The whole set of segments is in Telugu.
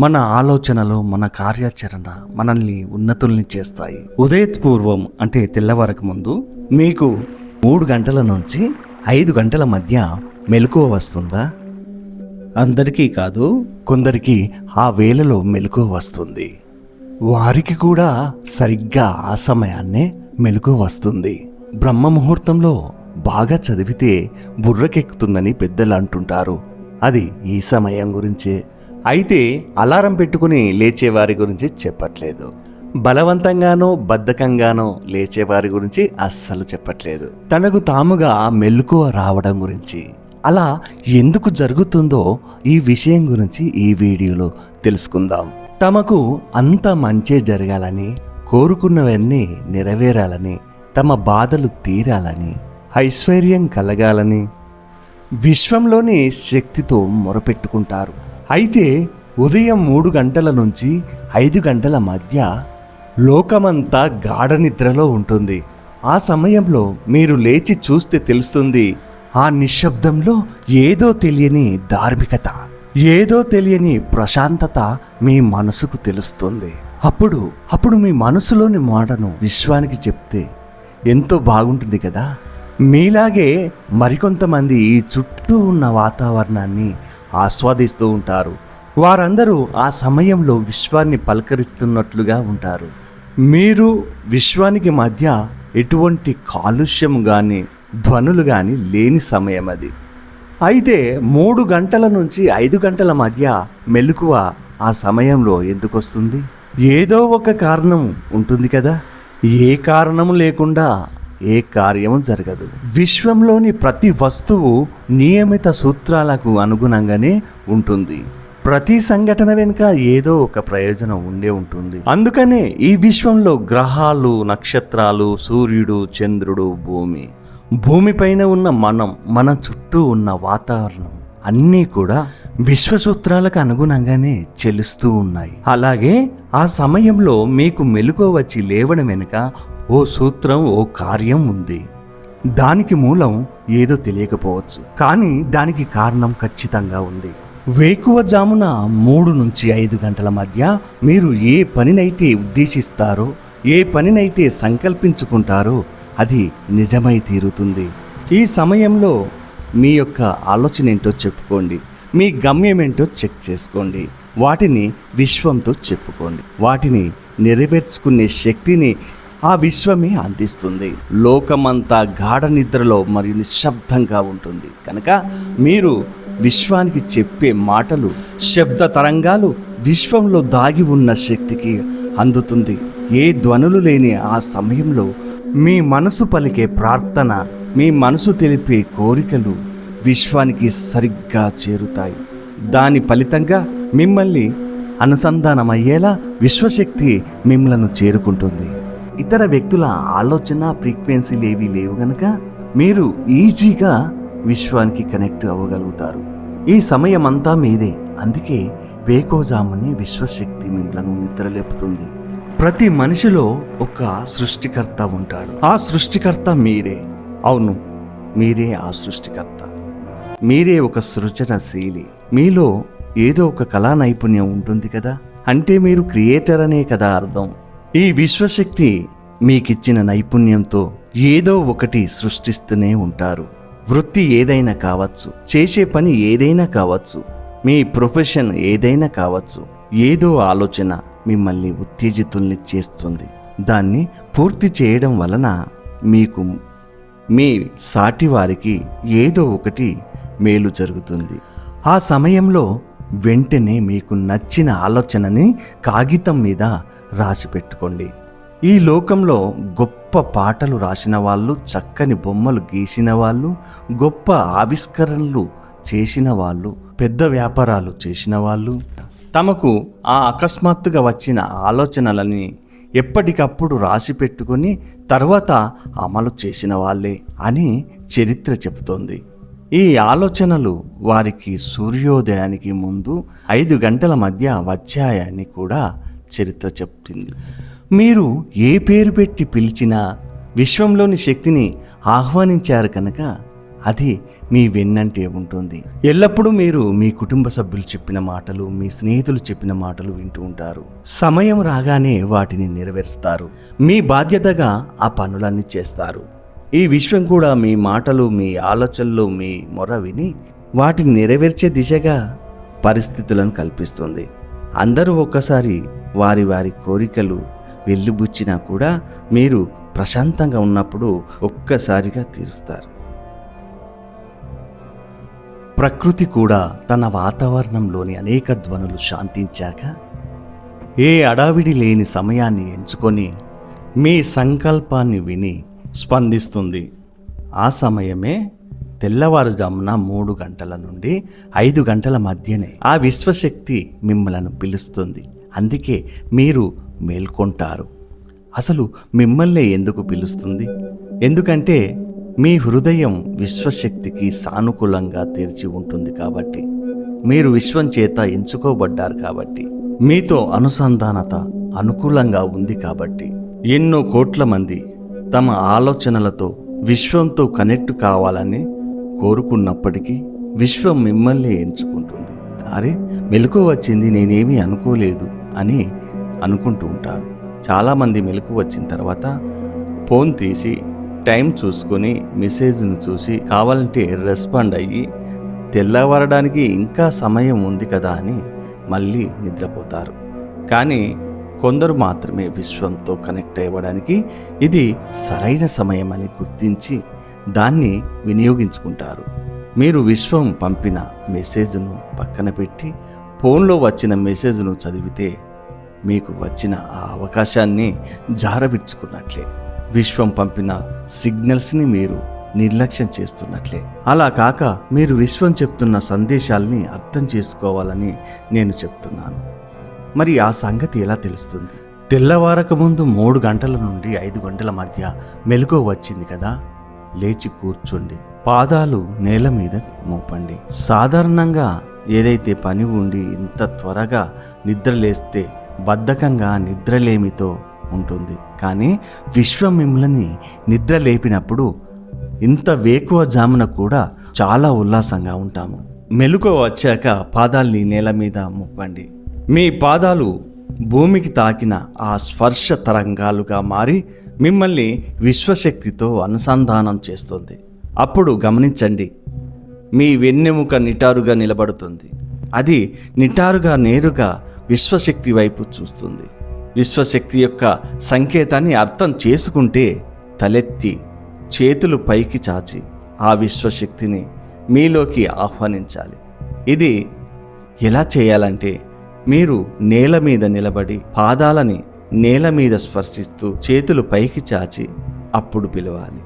మన ఆలోచనలు మన కార్యాచరణ మనల్ని ఉన్నతుల్ని చేస్తాయి. ఉదయపూర్వం అంటే తెల్లవారకు ముందు మీకు మూడు గంటల నుంచి ఐదు గంటల మధ్య మెలకువ వస్తుందా? అందరికీ కాదు కొందరికి ఆ వేళలో మెలకువ వస్తుంది. వారికి కూడా సరిగ్గా ఆ సమయాన్నే మెలకువ వస్తుంది. బ్రహ్మ ముహూర్తంలో బాగా చదివితే బుర్రకెక్కుతుందని పెద్దలు అంటుంటారు అది ఈ సమయం గురించే. అయితే అలారం పెట్టుకుని లేచేవారి గురించి చెప్పట్లేదు. బలవంతంగానో బద్ధకంగానో లేచేవారి గురించి అస్సలు చెప్పట్లేదు. తనకు తాముగా మెలకువ రావడం గురించి అలా ఎందుకు జరుగుతుందో ఈ విషయం గురించి ఈ వీడియోలో తెలుసుకుందాం. తమకు అంత మంచే జరగాలని కోరుకున్నవన్నీ నెరవేరాలని తమ బాధలు తీరాలని ఐశ్వర్యం కలగాలని విశ్వంలోని శక్తితో మొరపెట్టుకుంటారు. అయితే ఉదయం మూడు గంటల నుంచి ఐదు గంటల మధ్య లోకమంతా గాఢ నిద్రలో ఉంటుంది. ఆ సమయంలో మీరు లేచి చూస్తే తెలుస్తుంది ఆ నిశ్శబ్దంలో ఏదో తెలియని ధార్మికత ఏదో తెలియని ప్రశాంతత మీ మనసుకు తెలుస్తుంది. అప్పుడు అప్పుడు మీ మనసులోని మాటను విశ్వానికి చెప్తే ఎంతో బాగుంటుంది కదా. మీలాగే మరికొంతమంది ఈ చుట్టూ ఉన్న వాతావరణాన్ని ఆస్వాదిస్తూ ఉంటారు. వారందరూ ఆ సమయంలో విశ్వాన్ని పలకరిస్తున్నట్లుగా ఉంటారు. మీరు విశ్వానికి మధ్య ఎటువంటి కాలుష్యం కానీ ధ్వనులు కానీ లేని సమయం అది. అయితే మూడు గంటల నుంచి ఐదు గంటల మధ్య మెలకువ ఆ సమయంలో ఎందుకు వస్తుంది ఏదో ఒక కారణం ఉంటుంది కదా. ఏ కారణం లేకుండా ఏ కార్యము జరగదు. విశ్వంలోని ప్రతి వస్తువు నియమిత సూత్రాలకు అనుగుణంగానే ఉంటుంది. ప్రతి సంఘటన వెనుక ఏదో ఒక ప్రయోజనం ఉండే ఉంటుంది. అందుకనే ఈ విశ్వంలో గ్రహాలు నక్షత్రాలు సూర్యుడు చంద్రుడు భూమి. భూమిపైన ఉన్న మనం మన చుట్టూ ఉన్న వాతావరణం అన్నీ కూడా విశ్వసూత్రాలకు అనుగుణంగానే చెలుస్తూ ఉన్నాయి. అలాగే ఆ సమయంలో మీకు మెలుకో వచ్చి లేవడం వెనుక ఓ సూత్రం ఓ కార్యం ఉంది. దానికి మూలం ఏదో తెలియకపోవచ్చు. కానీ దానికి కారణం ఖచ్చితంగా ఉంది. వేకువ జామున మూడు నుంచి ఐదు గంటల మధ్య మీరు ఏ పనినైతే ఉద్దేశిస్తారో ఏ పనినైతే సంకల్పించుకుంటారో అది నిజమై తీరుతుంది. ఈ సమయంలో మీ యొక్క ఆలోచన ఏంటో చెప్పుకోండి. మీ గమ్యం ఏంటో చెక్ చేసుకోండి. వాటిని విశ్వంతో చెప్పుకోండి. వాటిని నెరవేర్చుకునే శక్తిని ఆ విశ్వమే అందిస్తుంది. లోకమంతా గాఢ నిద్రలో మరియు నిశ్శబ్దంగా ఉంటుంది. కనుక మీరు విశ్వానికి చెప్పే మాటలు శబ్ద తరంగాలు విశ్వంలో దాగి ఉన్న శక్తికి అందుతుంది. ఏ ధ్వనులు లేని ఆ సమయంలో మీ మనసు పలికే ప్రార్థన మీ మనసు తెలిపే కోరికలు విశ్వానికి సరిగ్గా చేరుతాయి. దాని ఫలితంగా మిమ్మల్ని అనుసంధానమయ్యేలా విశ్వశక్తి మిమ్మలను చేరుకుంటుంది. ఇతర వ్యక్తుల ఆలోచన ఫ్రీక్వెన్సీలు ఏవి లేవు గనక మీరు ఈజీగా విశ్వానికి కనెక్ట్ అవ్వగలుగుతారు. ఈ సమయం అంతా మీదే. అందుకే వేకోజాముని విశ్వశక్తి మిమ్మలను నిద్రలేపుతుంది. ప్రతి మనిషిలో ఒక సృష్టికర్త ఉంటాడు. ఆ సృష్టికర్త మీరే. అవును మీరే ఆ సృష్టికర్త. మీరే ఒక సృజనశీలి. మీలో ఏదో ఒక కళా నైపుణ్యం ఉంటుంది కదా? అంటే మీరు క్రియేటర్ అనే కదా అర్థం. ఈ విశ్వశక్తి మీకిచ్చిన నైపుణ్యంతో ఏదో ఒకటి సృష్టిస్తూనే ఉంటారు. వృత్తి ఏదైనా కావచ్చు చేసే పని ఏదైనా కావచ్చు మీ ప్రొఫెషన్ ఏదైనా కావచ్చు ఏదో ఆలోచన మిమ్మల్ని ఉత్తేజితుల్ని చేస్తుంది. దాన్ని పూర్తి చేయడం వలన మీకు మీ సాటి వారికి ఏదో ఒకటి మేలు జరుగుతుంది. ఆ సమయంలో వెంటనే మీకు నచ్చిన ఆలోచనని కాగితం మీద రాసి పెట్టుకోండి ఈ లోకంలో గొప్ప పాటలు రాసిన వాళ్ళు చక్కని బొమ్మలు గీసిన వాళ్ళు గొప్ప ఆవిష్కరణలు చేసిన వాళ్ళు పెద్ద వ్యాపారాలు చేసిన వాళ్ళు తమకు ఆ అకస్మాత్తుగా వచ్చిన ఆలోచనలని ఎప్పటికప్పుడు రాసి పెట్టుకుని తర్వాత అమలు చేసిన వాళ్ళే అని చరిత్ర చెబుతోంది. ఈ ఆలోచనలు వారికి సూర్యోదయానికి ముందు ఐదు గంటల మధ్య వచ్చాయని కూడా చరిత్ర చెప్తుంది. మీరు ఏ పేరు పెట్టి పిలిచినా విశ్వంలోని శక్తిని ఆహ్వానించారు కనుక అది మీ వెన్నంటే ఉంటుంది. ఎల్లప్పుడూ మీరు మీ కుటుంబ సభ్యులు చెప్పిన మాటలు మీ స్నేహితులు చెప్పిన మాటలు వింటూ ఉంటారు. సమయం రాగానే వాటిని నెరవేరుస్తారు. మీ బాధ్యతగా ఆ పనులన్నీ చేస్తారు. ఈ విశ్వం కూడా మీ మాటలు మీ ఆలోచనలు మీ మొర విని వాటిని నెరవేర్చే దిశగా పరిస్థితులను కల్పిస్తుంది. అందరూ ఒక్కసారి వారి వారి కోరికలు వెళ్ళిబుచ్చినా కూడా మీరు ప్రశాంతంగా ఉన్నప్పుడు ఒక్కసారిగా తీరుస్తారు. ప్రకృతి కూడా తన వాతావరణంలోని అనేక ధ్వనులు శాంతించాక ఏ అడావిడి లేని సమయాన్ని ఎంచుకొని మీ సంకల్పాన్ని విని స్పందిస్తుంది. ఆ సమయమే తెల్లవారుజామున మూడు గంటల నుండి ఐదు గంటల మధ్యనే ఆ విశ్వశక్తి మిమ్మలను పిలుస్తుంది. అందుకే మీరు మేల్కొంటారు. అసలు మిమ్మల్ని ఎందుకు పిలుస్తుంది? ఎందుకంటే మీ హృదయం విశ్వశక్తికి సానుకూలంగా తెరిచి ఉంటుంది కాబట్టి. మీరు విశ్వం చేత ఎంచుకోబడ్డారు కాబట్టి. మీతో అనుసంధానత అనుకూలంగా ఉంది కాబట్టి. ఎన్నో కోట్ల మంది తమ ఆలోచనలతో విశ్వంతో కనెక్ట్ కావాలని కోరుకున్నప్పటికీ విశ్వం మిమ్మల్ని ఎంచుకుంటుంది. అరే మెలకు వచ్చింది నేనేమీ అనుకోలేదు. అని అనుకుంటూ ఉంటారు. చాలామంది మెలకు వచ్చిన తర్వాత ఫోన్ తీసి టైం చూసుకొని మెసేజ్ను చూసి కావాలంటే రెస్పాండ్ అయ్యి తెల్లవారడానికి ఇంకా సమయం ఉంది కదా అని మళ్ళీ నిద్రపోతారు. కానీ కొందరు మాత్రమే విశ్వంతో కనెక్ట్ అవ్వడానికి ఇది సరైన సమయం అని గుర్తించి దాన్ని వినియోగించుకుంటారు. మీరు విశ్వం పంపిన మెసేజ్ను పక్కన పెట్టి ఫోన్లో వచ్చిన మెసేజ్ను చదివితే మీకు వచ్చిన ఆ అవకాశాన్ని జారవిడ్చుకున్నట్లే విశ్వం పంపిన సిగ్నల్స్ని మీరు నిర్లక్ష్యం చేస్తున్నట్లే. అలా కాక మీరు విశ్వం చెప్తున్న సందేశాల్ని అర్థం చేసుకోవాలని నేను చెప్తున్నాను. మరి ఆ సంగతి ఎలా తెలుస్తుంది? తెల్లవారక ముందు మూడు గంటల నుండి ఐదు గంటల మధ్య మెలకు వచ్చింది కదా? లేచి కూర్చోండి. పాదాలు నేల మీద మోపండి. సాధారణంగా ఏదైతే పని ఉండి ఇంత త్వరగా నిద్రలేస్తే బద్ధకంగా నిద్రలేమితో ఉంటుంది. కానీ విశ్వం మిమ్మల్ని నిద్ర లేపినప్పుడు ఇంత వేకువ జామున కూడా చాలా ఉల్లాసంగా ఉంటాము. మెలుక వచ్చాక పాదాల్ని నేల మీద ముప్పండి మీ పాదాలు భూమికి తాకిన ఆ స్పర్శ తరంగాలుగా మారి మిమ్మల్ని విశ్వశక్తితో అనుసంధానం చేస్తుంది. అప్పుడు గమనించండి మీ వెన్నెముక నిటారుగా నిలబడుతుంది. అది నిటారుగా నేరుగా విశ్వశక్తి వైపు చూస్తుంది. విశ్వశక్తి యొక్క సంకేతాన్ని అర్థం చేసుకుంటే తలెత్తి చేతులు పైకి చాచి ఆ విశ్వశక్తిని మీలోకి ఆహ్వానించాలి. ఇది ఎలా చేయాలంటే మీరు నేల మీద నిలబడి పాదాలని నేల మీద స్పర్శిస్తూ చేతులు పైకి చాచి అప్పుడు పిలవాలి.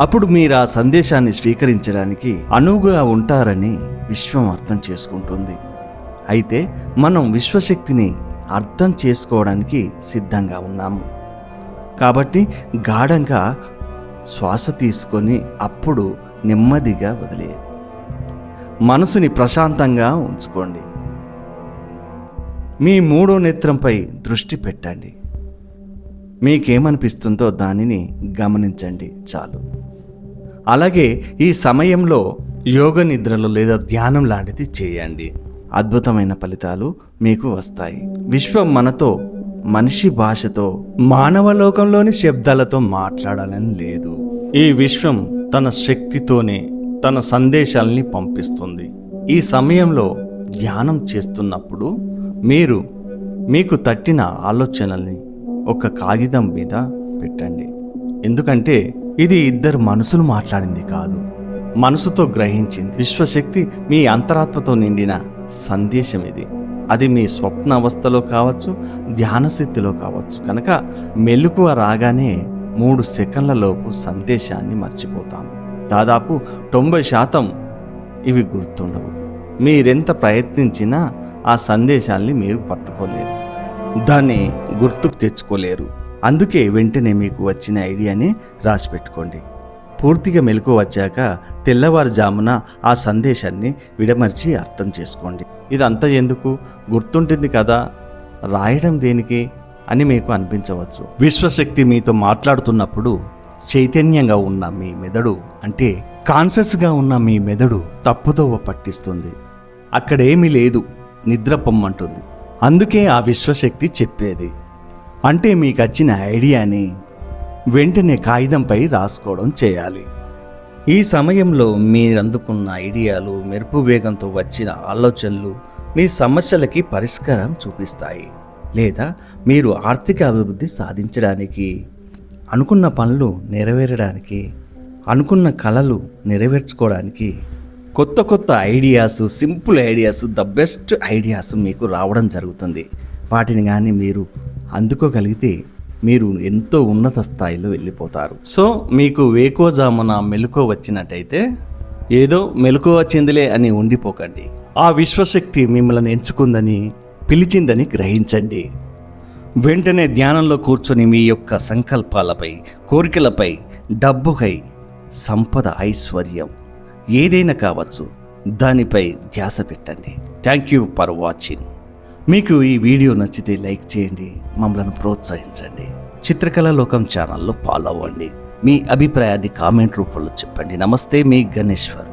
అప్పుడు మీరు ఆ సందేశాన్ని స్వీకరించడానికి అనువుగా ఉంటారని విశ్వం అర్థం చేసుకుంటుంది. అయితే మనం విశ్వశక్తిని అర్థం చేసుకోవడానికి సిద్ధంగా ఉన్నాము. కాబట్టి గాఢంగా శ్వాస తీసుకొని అప్పుడు నెమ్మదిగా వదిలేయండి మనసుని ప్రశాంతంగా ఉంచుకోండి. మీ మూడో నేత్రంపై దృష్టి పెట్టండి. మీకేమనిపిస్తుందో దానిని గమనించండి చాలు. అలాగే ఈ సమయంలో యోగ నిద్రలు లేదా ధ్యానం లాంటిది చేయండి. అద్భుతమైన ఫలితాలు మీకు వస్తాయి. విశ్వం మనతో మనిషి భాషతో మానవ లోకంలోని శబ్దాలతో మాట్లాడాలని లేదు. ఈ విశ్వం తన శక్తితోనే తన సందేశాల్ని పంపిస్తుంది. ఈ సమయంలో ధ్యానం చేస్తున్నప్పుడు మీరు మీకు తట్టిన ఆలోచనల్ని ఒక కాగితం మీద పెట్టండి. ఎందుకంటే ఇది ఇద్దరు మనసులు మాట్లాడింది కాదు. మనసుతో గ్రహించింది. విశ్వశక్తి మీ అంతరాత్మతో నిండిన సందేశం ఇది అది మీ స్వప్న అవస్థలో కావచ్చు ధ్యానశక్తిలో కావచ్చు. కనుక మెలకువ రాగానే మూడు సెకండ్లలోపు సందేశాన్ని మర్చిపోతాము దాదాపు తొంభై శాతం ఇవి గుర్తుండవు. మీరెంత ప్రయత్నించినా ఆ సందేశాల్ని మీరు పట్టుకోలేరు. దాన్ని గుర్తుకు తెచ్చుకోలేరు. అందుకే వెంటనే మీకు వచ్చిన ఐడియాని రాసి పెట్టుకోండి పూర్తిగా మెలకు వచ్చాక తెల్లవారుజామున ఆ సందేశాన్ని విడమర్చి అర్థం చేసుకోండి. ఇదంతా ఎందుకు? గుర్తుంటుంది కదా రాయడం దేనికి అని మీకు అనిపించవచ్చు. విశ్వశక్తి మీతో మాట్లాడుతున్నప్పుడు చైతన్యంగా ఉన్న మీ మెదడు అంటే కాన్షియస్గా ఉన్న మీ మెదడు తప్పుదోవ పట్టిస్తుంది. అక్కడేమీ లేదు నిద్ర పొమ్మంటుంది. అందుకే ఆ విశ్వశక్తి చెప్పేది. అంటే మీకు వచ్చిన ఐడియాని వెంటనే కాగితంపై రాసుకోవడం చేయాలి. ఈ సమయంలో మీరు అందుకున్న ఐడియాలు మెరుపు వేగంతో వచ్చిన ఆలోచనలు మీ సమస్యలకి పరిష్కారం చూపిస్తాయి. లేదా మీరు ఆర్థిక అభివృద్ధి సాధించడానికి అనుకున్న పనులు నెరవేరడానికి అనుకున్న కళలు నెరవేర్చుకోవడానికి కొత్త కొత్త ideas simple ideas the best ideas మీకు రావడం జరుగుతుంది. వాటిని కానీ మీరు అందుకోగలిగితే మీరు ఎంతో ఉన్నత స్థాయిలో వెళ్ళిపోతారు. సో మీకు వేకోజామున మెలకువ వచ్చినట్టయితే ఏదో మెలకువ వచ్చిందిలే అని ఉండిపోకండి. ఆ విశ్వశక్తి మిమ్మల్ని ఎంచుకుందని పిలిచిందని గ్రహించండి. వెంటనే ధ్యానంలో కూర్చొని మీ యొక్క సంకల్పాలపై కోరికలపై డబ్బుకై సంపద ఐశ్వర్యం ఏదైనా కావచ్చు దానిపై ధ్యాస పెట్టండి. Thank you for watching. మీకు ఈ వీడియో నచ్చితే లైక్ చేయండి మమ్మల్ని ప్రోత్సహించండి. చిత్రకళ లోకం ఛానల్లో ఫాలో అవ్వండి. మీ అభిప్రాయాన్ని కామెంట్ రూపంలో చెప్పండి. నమస్తే మీ గణేశ్వర్.